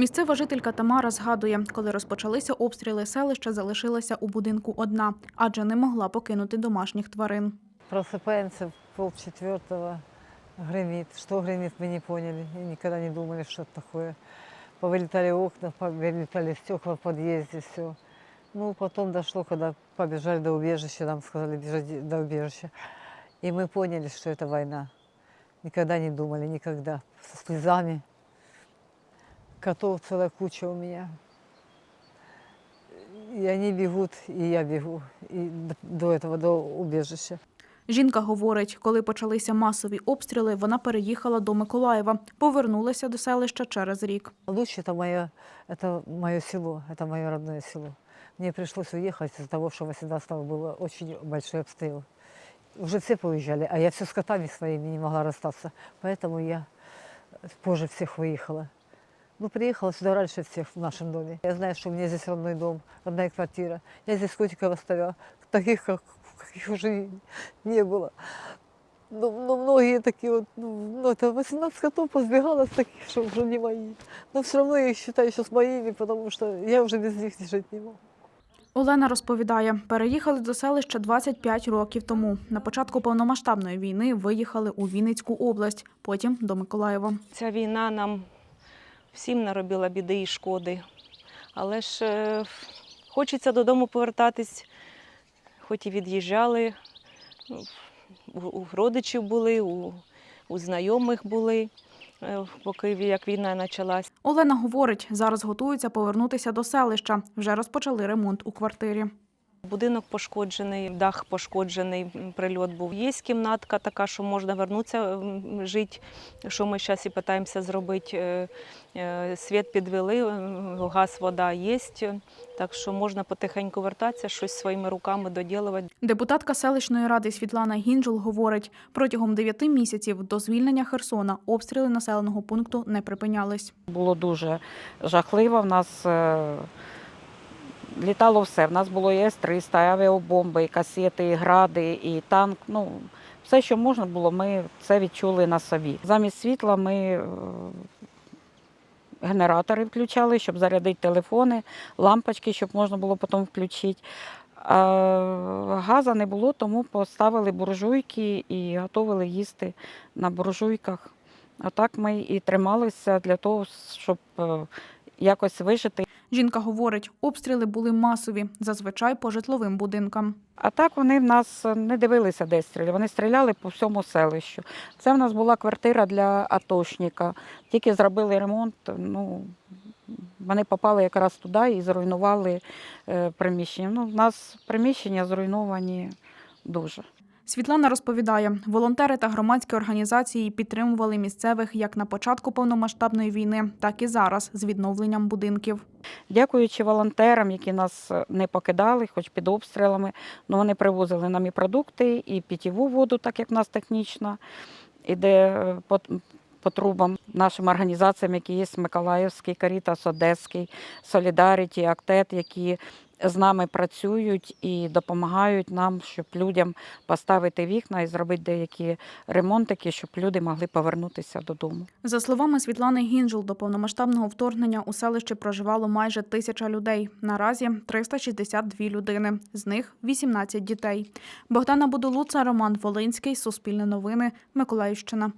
Місцева жителька Тамара згадує, коли розпочалися обстріли, селища залишилася у будинку одна, адже не могла покинути домашніх тварин. Просыпаемся в полчетвертого, гремит. Что гремит, мы не поняли. И никогда не думали, что это такое. Повылетали окна, повылетали стекла в подъезде, все. Ну, потом дошло, когда побежали до убежища, нам сказали бежать до убежища. И мы поняли, что это война. Никогда не думали, никогда. Со слезами. Котов целая куча у меня. И они бегут, и я бегу. И д- до этого, до убежища. Жінка говорить, коли почалися масові обстріли, вона переїхала до Миколаєва, повернулася до селища через рік. Луч это мое, это мое село, это мое родное село. Мне пришлось уехать из-за того, что 18 было очень большой обстрел. Уже все поуезжали, а я все с котами своими не могла расстаться. Поэтому я позже всех выехала. Ну, приехала сюда раньше всех в нашем доме. Я знаю, что у меня здесь родной дом, родная квартира. Я здесь котиков оставила, таких, как, каких уже не было. Но, но многие такие вот, ну, ну, это 18 котов позбегало таких, что уже не мои. Но все равно я их считаю сейчас моими, потому что я уже без них жить не могу. Олена розповідає, переїхали до селища 25 років тому. На початку повномасштабної війни виїхали у Вінницьку область, потім до Миколаєва. Ця війна нам всім наробила біди і шкоди. Але ж е, хочеться додому повертатись, хоч і від'їжджали. У, у родичів були, у, у знайомих були, е, поки як війна почалась. Олена говорить, зараз готуються повернутися до селища. Вже розпочали ремонт у квартирі. Будинок пошкоджений, дах пошкоджений, прильот був. Є кімнатка така, що можна вернутися жити, що ми зараз і намагаємося зробити. Е, е, Світ підвели, газ, вода є, так що можна потихеньку вертатися, щось своїми руками доділувати. Депутатка селищної ради Світлана Гінджул говорить, протягом 9 місяців до звільнення Херсона обстріли населеного пункту не припинялись. Було дуже жахливо. В нас е, літало все. В нас було і С-300, і авіабомби, і касети, і гради, і танк. Ну, все, що можна було, ми це відчули на собі. Замість світла ми е, генератори включали, щоб зарядити телефони, лампочки, щоб можна було потім включити. А газу не було, тому поставили буржуйки і готували їсти на буржуйках. А так ми і трималися для того, щоб е, якось вижити. Жінка говорить, обстріли були масові, зазвичай по житловим будинкам. А так вони в нас не дивилися, де стріляли. Вони стріляли по всьому селищу. Це в нас була квартира для атошника. Тільки зробили ремонт. Ну, вони попали якраз туди і зруйнували е, приміщення. Ну, в нас приміщення зруйновані дуже. Світлана розповідає, волонтери та громадські організації підтримували місцевих як на початку повномасштабної війни, так і зараз з відновленням будинків. Дякуючи волонтерам, які нас е, не покидали, хоч під обстрілами, ну вони привозили нам і продукти, і питьову воду, так як в нас технічна, іде е, по, по трубам нашим організаціям, які є Миколаївський, Карітас, Одеський, Солідаріті, Актет, які з нами працюють і допомагають нам, щоб людям поставити вікна і зробити деякі ремонтики, щоб люди могли повернутися додому. За словами Світлани Гінжул, до повномасштабного вторгнення у селищі проживало майже тисяча людей. Наразі 362 людини, з них 18 дітей. Богдана Будулуца, Роман Волинський, Суспільне новини, Миколаївщина.